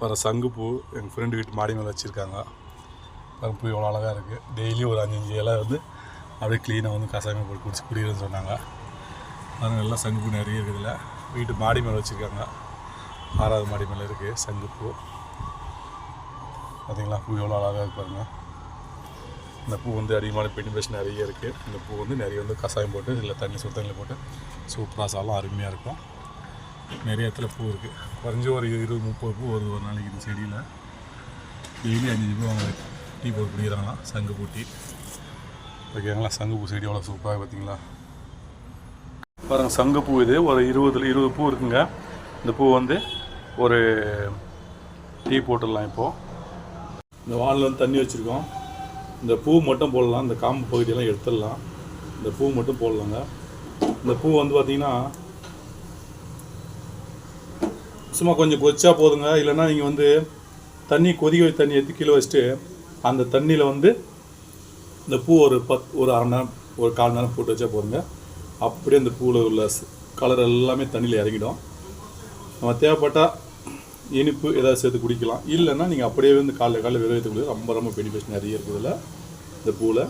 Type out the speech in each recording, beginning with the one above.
வர சங்குப்பூ எங்கள் ஃப்ரெண்டு வீட்டு மாடி மேலே வச்சுருக்காங்க. பூ எவ்வளோ அழகாக இருக்குது டெய்லி ஒரு அஞ்சஞ்சு இலை வந்து அப்படியே க்ளீனாக வந்து கசாயம் போட்டு குடிச்சு குடிக்கிறேன்னு சொன்னாங்க. அதனால் எல்லாம் சங்குப்பூ நிறைய இருக்குதுல்ல வீட்டு மாடி மேலே வச்சுருக்காங்க. ஆறாவது மாடி மேலே இருக்குது சங்குப்பூ பார்த்தீங்களா பூ எவ்வளோ அழகாக இருப்பாருங்க இந்த பூ வந்து அதிகமான பெனிஃபிட்ஸ் நிறைய இருக்குது இந்த பூ வந்து நிறைய வந்து கஷாயம் போட்டு இல்லை தண்ணி சுடு தண்ணியில் போட்டு சூப்பராக சாலம் அருமையாக இருக்கும். நிறைய இடத்துல பூ இருக்குது குறைஞ்சி ஒரு இருபது முப்பது பூ வருது ஒரு நாளைக்கு இந்த செடியில். டெய்லி அஞ்சு பூ அவங்க டீ போட்டு குடிக்கிறாங்களாம் சங்கு பூட்டி. ஓகேங்களா சங்கு பூ செடி எவ்வளோ சூப்பராக பார்த்தீங்களா பாருங்கள் சங்குப்பூ இது ஒரு இருபதுல இருபது பூ இருக்குங்க. இந்த பூ வந்து ஒரு டீ போட்டுடலாம் இப்போது இந்த வானில் வந்து தண்ணி வச்சுருக்கோம். இந்த பூ மட்டும் போடலாம் இந்த காம்பு பகுதியெல்லாம் எடுத்துடலாம். இந்த பூ மட்டும் போடலாங்க. இந்த பூ வந்து பார்த்திங்கன்னா சும்மா கொஞ்சம் கொச்சா போதுங்க. இல்லைன்னா நீங்கள் வந்து தண்ணி கொதிக்க வச்சு தண்ணி எடுத்து கீழே வச்சுட்டு அந்த தண்ணியில் வந்து இந்த பூ ஒரு பத் ஒரு அரை நேரம் ஒரு கால் நேரம் போட்டு வச்சா போதுங்க. அப்படியே அந்த பூவில் உள்ள கலர் எல்லாமே தண்ணியில் இறங்கிடும். நம்ம தேவைப்பட்டால் இனிப்பு ஏதாவது சேர்த்து குடிக்கலாம். இல்லைன்னா நீங்கள் அப்படியே வந்து காலைல காலைல வெறும் வயிற்று குடிக்கிறது ரொம்ப ரொம்ப பெனிஃபிட்ஸ் நிறைய இருக்குதுல இந்த பூவில்.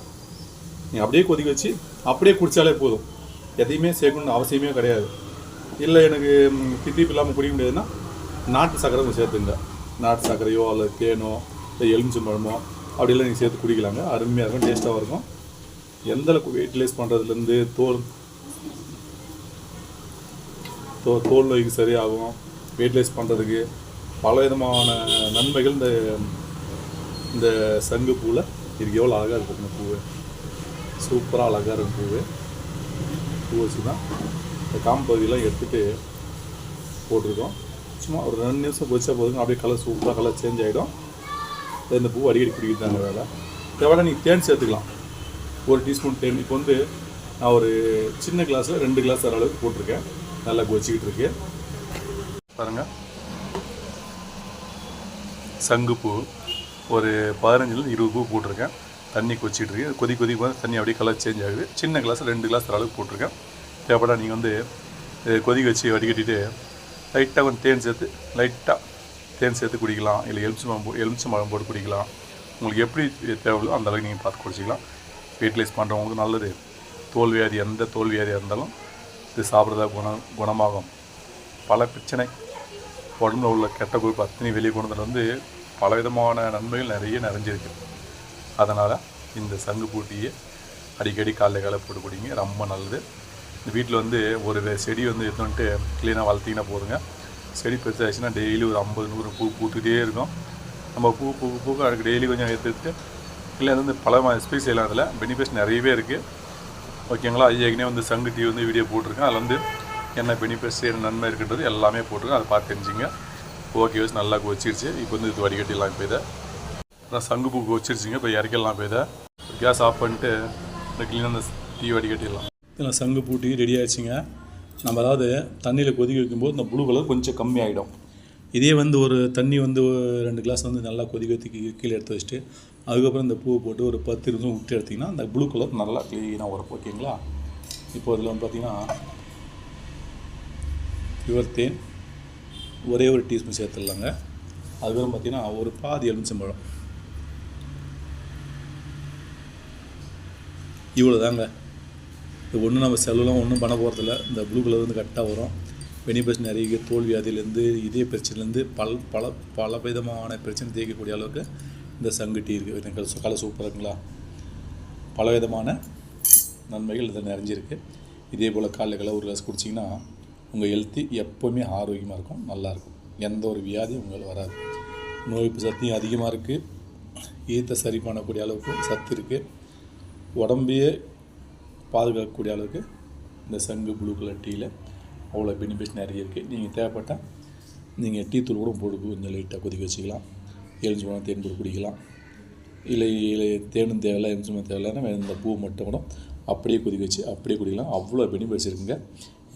நீங்கள் அப்படியே கொதிக்க வச்சு அப்படியே குடித்தாலே போதும். எதையுமே சேர்க்கணும்னு அவசியமே கிடையாது. இல்லை எனக்கு ம், தித்திப்பு இல்லாமல் குடிக்க முடியாதுன்னா நாட்டு சக்கரை கொஞ்சம் சேர்த்துங்க. நாட்டு சர்க்கரையோ அல்லது தேனோ இல்லை எலுமிச்சம்பழமோ அப்படிலாம் நீங்கள் சேர்த்து குடிக்கலாங்க. அருமையாக இருக்கும் டேஸ்ட்டாகவும் இருக்கும். எந்த அளவுக்கு வெயிட் லேஸ் பண்ணுறதுலேருந்து தோல் தோ தோல் நோய்க்கு சரியாகும் வெயிட்லெஸ் பண்ணுறதுக்கு பல விதமான நன்மைகள் இந்த இந்த சங்கு பூவில் இதுக்கு எவ்வளோ அழகாக இருக்கும் இந்த பூவு. சூப்பராக அழகாக இருக்கும் பூவு. பூ வச்சு தான் இந்த காம்பகுதியெல்லாம் எடுத்துகிட்டு போட்டிருக்கோம். சும்மா ஒரு ரெண்டு நிமிஷம் பொரிச்சா போதுங்க. அப்படியே கலர் சூப்பராக கலர் சேஞ்ச் ஆகிடும் இந்த பூ அடிக்கடி குடிக்கிறாங்க வேலை. தேவையான நீங்கள் தேன் சேர்த்துக்கலாம். ஒரு டீஸ்பூன் தேன். இப்போ வந்து நான் ஒரு சின்ன கிளாஸில் ரெண்டு கிளாஸ் தர அளவுக்கு போட்டிருக்கேன். நல்லா கொச்சிக்கிட்டு இருக்கு. பாருங்கள் சங்குப்பூ ஒரு பதினஞ்சுல இருபது பூ போட்டிருக்கேன். தண்ணி கொச்சிட்டு இருக்கு. கொதி கொதி தண்ணி அப்படியே கலர் சேஞ்ச் ஆகுது. சின்ன கிளாஸ் ரெண்டு கிளாஸ் தர அளவுக்கு போட்டிருக்கேன். தேவைப்படா நீங்கள் வந்து கொதிக்க வச்சு வடிகட்டிட்டு லைட்டாக கொஞ்சம் தேன் சேர்த்து லைட்டாக தேன் சேர்த்து குடிக்கலாம். இல்லை எலுமிச்சம்பழம் போ மரம் போட்டு குடிக்கலாம். உங்களுக்கு எப்படி தேவையோ அந்த அளவுக்கு நீங்கள் பார்த்து குடிச்சிக்கலாம். வெயிட்லைஸ் பண்ணுறவங்களுக்கு நல்லது. தோல் வியாதி எந்த தோல் வியாதியாக இருந்தாலும் இது சாப்பிட்றதா குணம் குணமாகும். பல பிரச்சனை. உடம்புல உள்ள கெட்ட கொழுப்பு அத்தனை வெளியே கொண்டு வந்து வந்து பல விதமான நன்மைகள் நிறைய நிறைஞ்சிருக்கு. அதனால் இந்த சங்கு பூட்டியை அடிக்கடி காலைல காலை போட்டு குடிங்க. ரொம்ப நல்லது. இந்த வீட்டில் வந்து ஒரு செடி வந்து எடுத்து க்ளீனாக வளர்த்திங்கன்னா போதுங்க. செடி பெருசாகிடுச்சுன்னா டெய்லி ஒரு ஐம்பது நூறு பூ பூத்துக்கிட்டே இருக்கும். நம்ம பூ பூ பூக்க அதுக்கு டெய்லி கொஞ்சம் எடுத்துட்டு இல்லை அது வந்து பல ஸ்பீஸ் எல்லாம் அதில் பெனிஃபிட்ஸ் நிறையவே இருக்குது ஓகேங்களா? ஏற்கனவே வந்து சங்கு டீ வந்து வீடியோ போட்டிருக்கேன். அதில் வந்து என்ன பெனிஃபிட்ஸ் என்ன நன்மை இருக்குன்றது எல்லாமே போட்டிருக்கேன். அதை பார்த்து தெரிஞ்சுங்க. ஓகே வச்சு நல்லா கொச்சிருச்சு இப்போ வந்து இது வடிகட்டிடலாம் இப்போ இதை. நான் சங்கு பூ கொச்சிருச்சுங்க இப்போ இறக்கிடலாம் இப்போ இதை. கேஸ் ஆஃப் பண்ணிட்டு இந்த க்ளீனாக அந்த டீ வடிகட்டிடலாம். இதெல்லாம் சங்கு பூட்டி ரெடி ஆயிடுச்சுங்க. நம்ம அதாவது தண்ணியில் கொதிக்க வைக்கும்போது இந்த ப்ளூ கலர் கொஞ்சம் கம்மியாகிடும் இதே வந்து ஒரு தண்ணி வந்து ரெண்டு கிளாஸ் வந்து நல்லா கொதிக்க வைத்து கீழே எடுத்து வச்சுட்டு அதுக்கப்புறம் இந்த பூவை போட்டு ஒரு பத்து நிமிஷம் விட்டு எடுத்திங்கன்னா அந்த ப்ளூ கலர் நல்லா க்ளீனாக வரும் ஓகேங்களா இப்போ இதில் வந்து பார்த்திங்கன்னா பியூர் தேன் ஒரே ஒரு டீஸ்பூன் சேர்த்துடலாங்க. அதுக்கப்புறம் பார்த்திங்கன்னா ஒரு பாதி எலுமிச்சம்பழம். இவ்வளோ தாங்க இது ஒன்றும் நம்ம செலவுலாம் ஒன்றும் பண்ண போகிறதில்ல இந்த ப்ளூ கலர் வந்து கரெக்டாக வரும். பெனிஃபிட்ஸ் நிறைய இருக்கு. தோல் வியாதியிலேருந்து இதே பிரச்சனைலேருந்து பல பல பல விதமான பிரச்சனை தீர்க்கக்கூடிய அளவுக்கு இந்த சங்கு டீ இருக்குது எனக்கு கலை சூப்பராக இருக்குங்களா பல விதமான நன்மைகள் இதில் நிறைஞ்சிருக்கு. இதே போல் காலைல காலை ஒரு கிளாஸ் குடிச்சிங்கன்னா உங்கள் ஹெல்த்து எப்போவுமே ஆரோக்கியமாக இருக்கும் நல்லாயிருக்கும் எந்த ஒரு வியாதியும் உங்களுக்கு வராது. நோய் சக்தியும் அதிகமாக இருக்குது ஈத்தை சரி பண்ணக்கூடிய அளவுக்கு சத்து இருக்குது உடம்பையே பாதுகாக்கக்கூடிய அளவுக்கு இந்த சங்கு ப்ளூ கலர் டீயில் அவ்வளோ பெனிஃபிட்ஸ் நிறைய இருக்குது நீங்கள் தேவைப்பட்டால் நீங்கள் டீ தூள் கூட போட்டு கொஞ்சம் லைட்டாக கொதிக்க வச்சுக்கலாம். எலுமிச்சு பழம் தேன் போட்டு குடிக்கலாம். இல்லை இல்லை தேனும் தேவையில்ல எலுமிச்சம் தேவையில்லைன்னா வேறு இந்த பூ மட்டும் கூட அப்படியே கொதிக்க வச்சு அப்படியே குடிக்கலாம். அவ்வளோ பெனிஃபிட்ஸ் இருக்குங்க.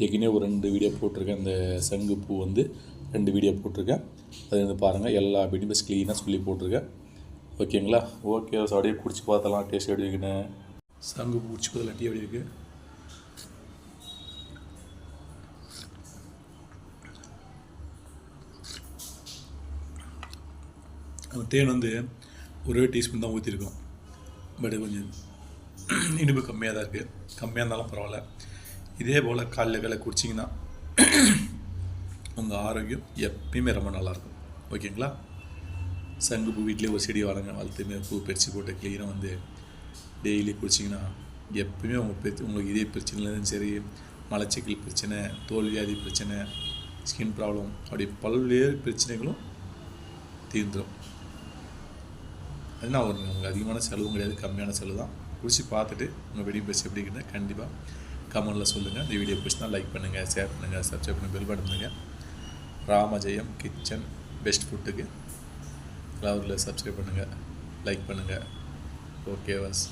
ஏற்கனவே ஒரு ரெண்டு வீடியோ போட்டிருக்கேன். இந்த சங்கு பூ வந்து ரெண்டு வீடியோ போட்டிருக்கேன். அது வந்து பாருங்கள் எல்லா பெனிஃபிட்ஸ் க்ளீனாக சொல்லி போட்டிருக்கேன். ஓகேங்களா? ஓகே ஸோ அப்படியே குடிச்சு பார்த்தலாம் டேஸ்ட் எப்படி இருக்குன்னு. சங்கு பூ குடிச்சு பதில் டீ எப்படி இருக்குது நம்ம தேன் வந்து ஒரே டீஸ்பூன் தான் ஊற்றிருக்கோம் பட் கொஞ்சம் இனிப்பு கம்மியாக தான் இருக்குது கம்மியாக இருந்தாலும் பரவாயில்ல. இதே போல் காலையில் வேலை குடிச்சிங்கன்னா உங்கள் ஆரோக்கியம் எப்பயுமே ரொம்ப நல்லாயிருக்கும் ஓகேங்களா சங்கு பூ வீட்டிலே ஒரு செடி வளங்க வளர்த்துமே பூ பறித்து போட்டு க்ளீனாக வந்து டெய்லி குடிச்சிங்கன்னா எப்பயுமே உங்கள் பிரச்ச உங்களுக்கு இதே பிரச்சனைலேருந்து சரி மலச்சிக்கல் பிரச்சனை தோல் வியாதி பிரச்சனை ஸ்கின் ப்ராப்ளம் அப்படி பல்வேறு பிரச்சனைகளும் தீர்ந்துடும் அதனால் ஒரு உங்களுக்கு அதிகமான செலவும் கிடையாது கம்மியான செலவு தான். குடிச்சு பார்த்துட்டு உங்கள் வெடி பஸ் எப்படி இருந்தால் கண்டிப்பாக கமெண்டில் சொல்லுங்கள் இந்த வீடியோ பிடிச்சினா லைக் பண்ணுங்கள் ஷேர் பண்ணுங்கள் சப்ஸ்கிரைப் பண்ணி பெல் பட்டன் பண்ணுங்கள் ராமஜெயம் கிச்சன் பெஸ்ட் ஃபுட்டுக்கு லவ்வில் சப்ஸ்கிரைப் பண்ணுங்கள் லைக் பண்ணுங்கள் ஓகே வாஸ்